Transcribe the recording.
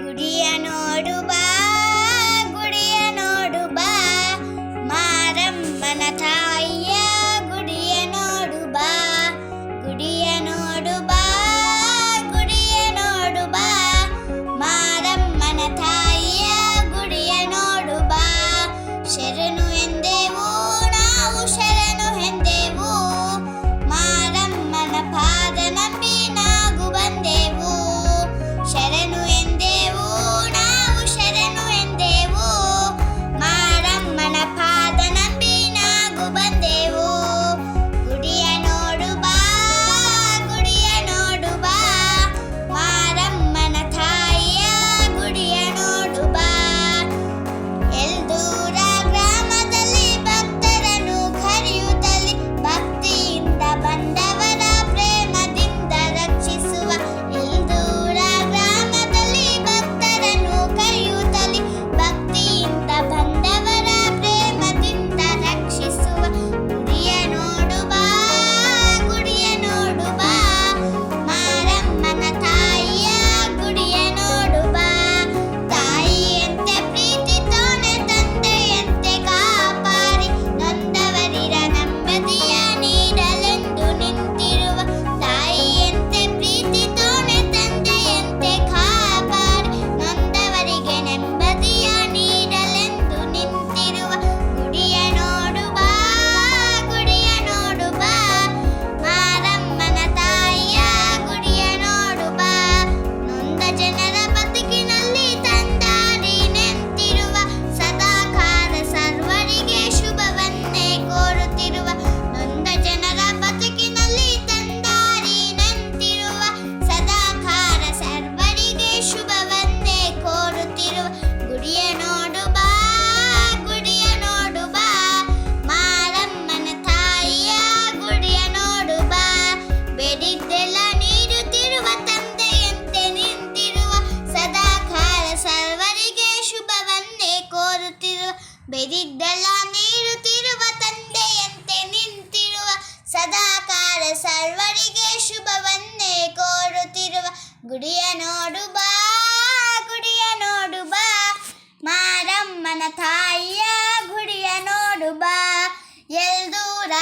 ಗುಡಿಯನೋಡು ಬಾ ಗುಡಿಯನೋಡು ಬಾ ಮಾರಮ್ಮನ ತಾಯಿಯ ಬಿದ್ದೆಲ್ಲ ನೀರು ತಿರುವ ತಂದೆಯಂತೆ ನಿಂತಿರುವ ಸದಾಕಾಲ ಸರ್ವರಿಗೆ ಶುಭವನ್ನೇ ಕೋರುತ್ತಿರುವ. ಗುಡಿಯ ನೋಡು ಬಾ, ಗುಡಿಯ ನೋಡು ಬಾ, ಮಾರಮ್ಮನ ತಾಯಿಯ ಗುಡಿಯ ನೋಡು ಬಾ. ಎಲ್ದೂರ